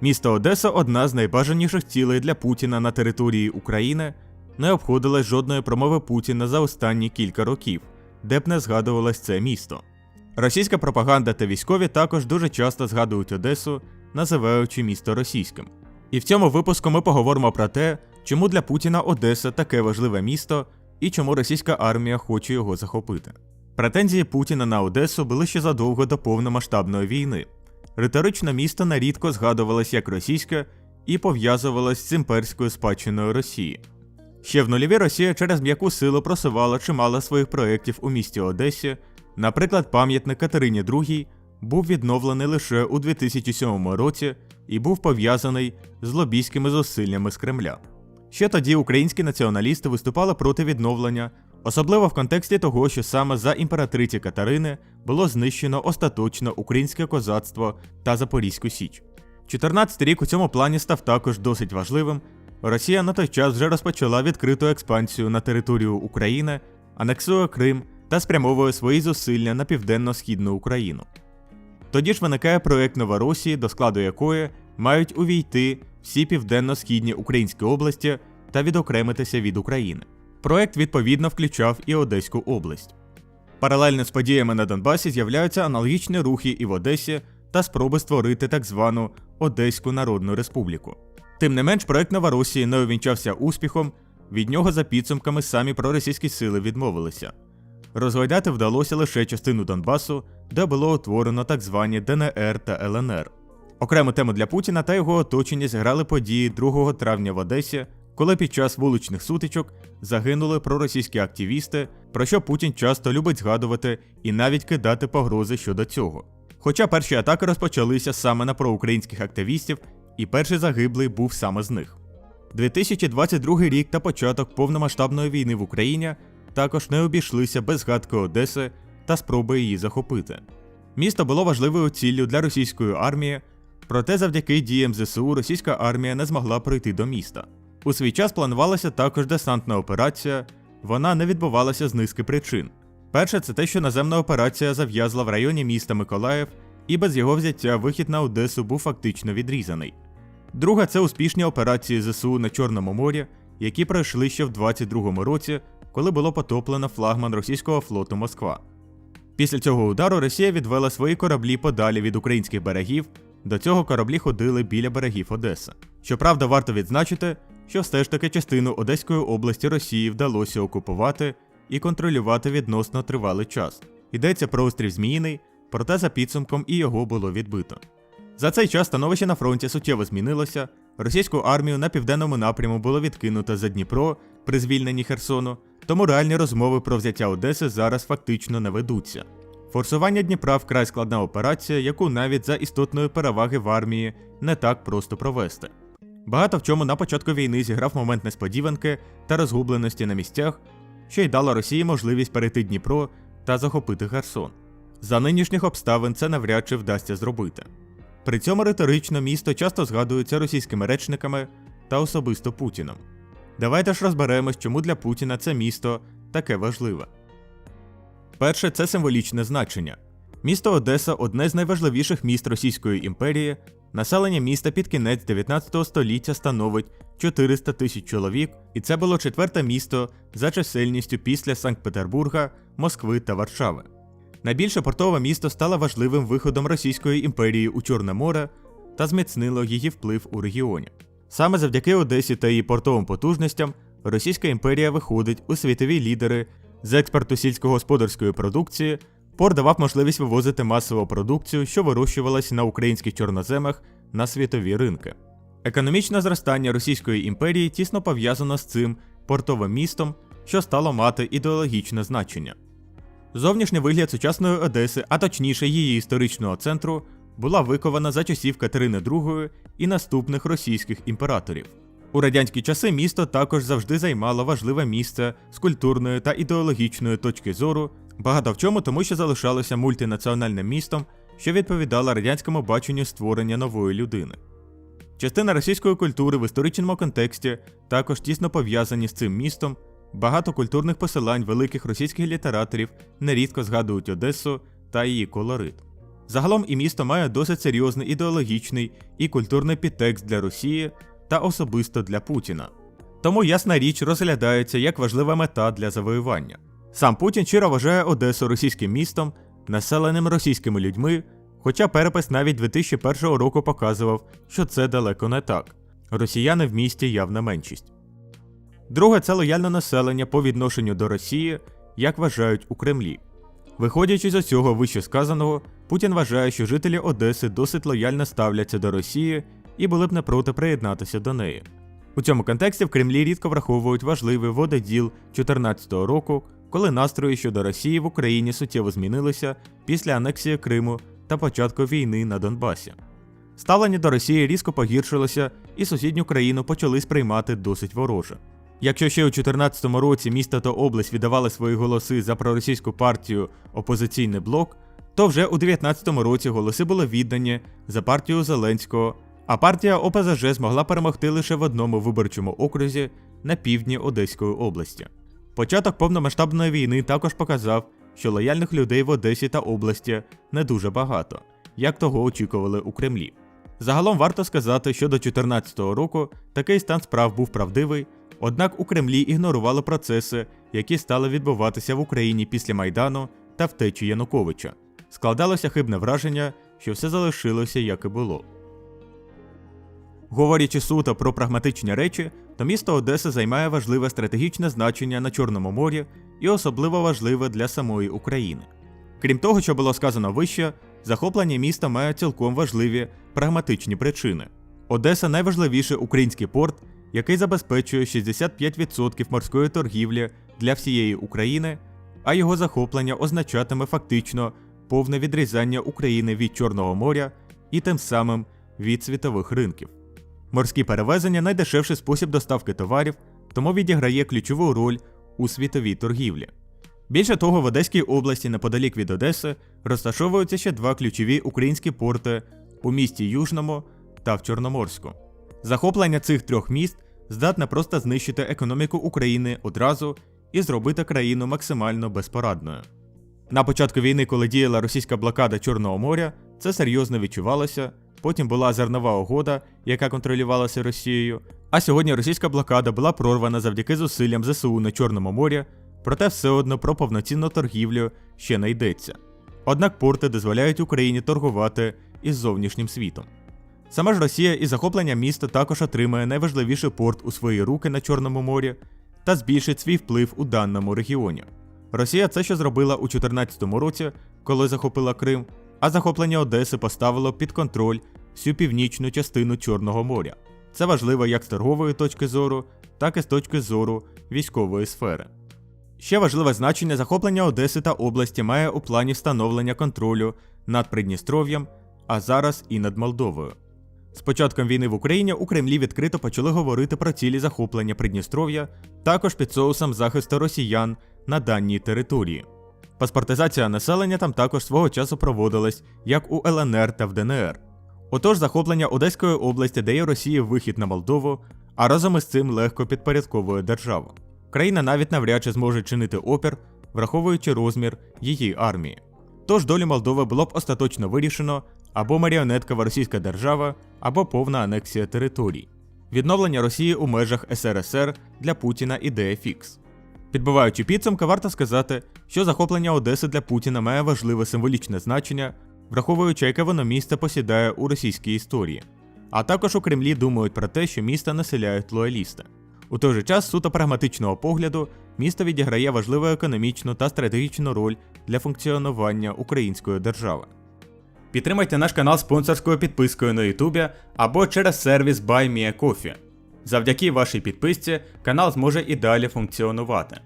Місто Одеса одна з найбажаніших цілей для Путіна на території України, не обходилась жодної промови Путіна за останні кілька років, де б не згадувалось це місто. Російська пропаганда та військові також дуже часто згадують Одесу, називаючи місто російським. І в цьому випуску ми поговоримо про те, чому для Путіна Одеса таке важливе місто і чому російська армія хоче його захопити. Претензії Путіна на Одесу були ще задовго до повномасштабної війни. Риторично місто нарідко згадувалось як російське і пов'язувалось з імперською спадщиною Росії. Ще в нульові Росія через м'яку силу просувала чимало своїх проєктів у місті Одесі. Наприклад, пам'ятник Катерині II був відновлений лише у 2007 році і був пов'язаний з лобійськими зусиллями з Кремля. Ще тоді українські націоналісти виступали проти відновлення, особливо в контексті того, що саме за імператриці Катерини було знищено остаточно українське козацтво та Запорізьку Січ. 14 рік у цьому плані став також досить важливим. Росія на той час вже розпочала відкриту експансію на територію України, анексує Крим та спрямовує свої зусилля на південно-східну Україну. Тоді ж виникає проект Новоросії, до складу якої мають увійти всі південно-східні українські області та відокремитися від України. Проект відповідно включав і Одеську область. Паралельно з подіями на Донбасі з'являються аналогічні рухи і в Одесі та спроби створити так звану Одеську Народну Республіку. Тим не менш, проект Новоросії не увінчався успіхом, від нього за підсумками самі проросійські сили відмовилися. Розгойдати вдалося лише частину Донбасу, де було утворено так звані ДНР та ЛНР. Окрему тему для Путіна та його оточення зіграли події 2 травня в Одесі, коли під час вуличних сутичок загинули проросійські активісти, про що Путін часто любить згадувати і навіть кидати погрози щодо цього. Хоча перші атаки розпочалися саме на проукраїнських активістів, і перший загиблий був саме з них. 2022 рік та початок повномасштабної війни в Україні також не обійшлися без згадки Одеси та спроби її захопити. Місто було важливою ціллю для російської армії, проте завдяки діям ЗСУ російська армія не змогла пройти до міста. У свій час планувалася також десантна операція, вона не відбувалася з низки причин. Перше, це те, що наземна операція зав'язла в районі міста Миколаїв, і без його взяття вихід на Одесу був фактично відрізаний. Друга це успішні операції ЗСУ на Чорному морі, які пройшли ще в 22-му році, коли було потоплено флагман російського флоту Москва. Після цього удару Росія відвела свої кораблі подалі від українських берегів, до цього кораблі ходили біля берегів Одеси. Щоправда, варто відзначити, що все ж таки частину Одеської області Росії вдалося окупувати і контролювати відносно тривалий час. Йдеться про острів Зміїний, проте за підсумком і його було відбито. За цей час становище на фронті суттєво змінилося. Російську армію на південному напряму було відкинуто за Дніпро при звільненні Херсону, тому реальні розмови про взяття Одеси зараз фактично не ведуться. Форсування Дніпра вкрай складна операція, яку навіть за істотної переваги в армії не так просто провести. Багато в чому на початку війни зіграв момент несподіванки та розгубленості на місцях, що й дало Росії можливість перейти Дніпро та захопити Херсон. За нинішніх обставин це навряд чи вдасться зробити. При цьому риторично місто часто згадується російськими речниками та особисто Путіном. Давайте ж розберемось, чому для Путіна це місто таке важливе. Перше це символічне значення. Місто Одеса одне з найважливіших міст Російської імперії. Населення міста під кінець 19 століття становить 400 тисяч чоловік, і це було четверте місто за чисельністю після Санкт-Петербурга, Москви та Варшави. Найбільше портове місто стало важливим виходом Російської імперії у Чорне море та зміцнило її вплив у регіоні. Саме завдяки Одесі та її портовим потужностям Російська імперія виходить у світові лідери з експорту сільськогосподарської продукції. Порт давав можливість вивозити масову продукцію, що вирощувалася на українських чорноземах на світові ринки. Економічне зростання Російської імперії тісно пов'язано з цим портовим містом, що стало мати ідеологічне значення. Зовнішній вигляд сучасної Одеси, а точніше її історичного центру, була викована за часів Катерини II і наступних російських імператорів. У радянські часи місто також завжди займало важливе місце з культурної та ідеологічної точки зору, багато в чому тому, що залишалося мультинаціональним містом, що відповідало радянському баченню створення нової людини. Частина російської культури в історичному контексті також тісно пов'язані з цим містом. Багато культурних посилань великих російських літераторів нерідко згадують Одесу та її колорит. Загалом і місто має досить серйозний ідеологічний і культурний підтекст для Росії та особисто для Путіна. Тому ясна річ розглядається як важлива мета для завоювання. Сам Путін щиро вважає Одесу російським містом, населеним російськими людьми, хоча перепис навіть 2001 року показував, що це далеко не так. Росіяни в місті явна меншість. Друге це лояльне населення по відношенню до Росії, як вважають у Кремлі. Виходячи з усього вище сказаного, Путін вважає, що жителі Одеси досить лояльно ставляться до Росії і були б не проти приєднатися до неї. У цьому контексті в Кремлі рідко враховують важливий вододіл 2014 року, коли настрої щодо Росії в Україні суттєво змінилися після анексії Криму та початку війни на Донбасі. Ставлення до Росії різко погіршилося, і сусідню країну почали сприймати досить вороже. Якщо ще у 2014 році місто та область віддавали свої голоси за проросійську партію Опозиційний блок, то вже у 2019 році голоси були віддані за партію Зеленського, а партія ОПЗЖ змогла перемогти лише в одному виборчому окрузі на півдні Одеської області. Початок повномасштабної війни також показав, що лояльних людей в Одесі та області не дуже багато, як того очікували у Кремлі. Загалом варто сказати, що до 2014 року такий стан справ був правдивий, однак у Кремлі ігнорували процеси, які стали відбуватися в Україні після Майдану та втечі Януковича. Складалося хибне враження, що все залишилося як і було. Говорячи суто про прагматичні речі, то місто Одеса займає важливе стратегічне значення на Чорному морі і особливо важливе для самої України. Крім того, що було сказано вище, захоплення міста має цілком важливі прагматичні причини. Одеса найважливіший український порт, який забезпечує 65% морської торгівлі для всієї України, а його захоплення означатиме фактично повне відрізання України від Чорного моря і тим самим від світових ринків. Морські перевезення найдешевший спосіб доставки товарів, тому відіграє ключову роль у світовій торгівлі. Більше того, в Одеській області неподалік від Одеси розташовуються ще два ключові українські порти у місті Южному та в Чорноморську. Захоплення цих трьох міст здатне просто знищити економіку України одразу і зробити країну максимально безпорадною. На початку війни, коли діяла російська блокада Чорного моря, це серйозно відчувалося. Потім була зернова угода, яка контролювалася Росією. А сьогодні російська блокада була прорвана завдяки зусиллям ЗСУ на Чорному морі, проте все одно про повноцінну торгівлю ще не йдеться. Однак порти дозволяють Україні торгувати із зовнішнім світом. Сама ж Росія із захоплення міста також отримає найважливіший порт у свої руки на Чорному морі та збільшить свій вплив у даному регіоні. Росія це ще зробила у 2014 році, коли захопила Крим, а захоплення Одеси поставило під контроль всю північну частину Чорного моря. Це важливо як з торгової точки зору, так і з точки зору військової сфери. Ще важливе значення захоплення Одеси та області має у плані встановлення контролю над Придністров'ям, а зараз і над Молдовою. З початком війни в Україні у Кремлі відкрито почали говорити про цілі захоплення Придністров'я, також під соусом захисту росіян на даній території. Паспортизація населення там також свого часу проводилась як у ЛНР та в ДНР. Отож, захоплення Одеської області дає Росії вихід на Молдову, а разом із цим легко підпорядковує державу. Країна навіть навряд чи зможе чинити опір, враховуючи розмір її армії. Тож долю Молдови було б остаточно вирішено або маріонеткова російська держава, або повна анексія територій. Відновлення Росії у межах СРСР для Путіна ідея фікс. Підбиваючи підсумки, варто сказати, що захоплення Одеси для Путіна має важливе символічне значення, враховуючи, яке воно місце посідає у російській історії. А також у Кремлі думають про те, що місто населяють лоялісти. У той же час, суто прагматичного погляду, місто відіграє важливу економічну та стратегічну роль для функціонування української держави. Підтримайте наш канал спонсорською підпискою на Ютубі або через сервіс BuyMeACoffee. Завдяки вашій підписці канал зможе і далі функціонувати.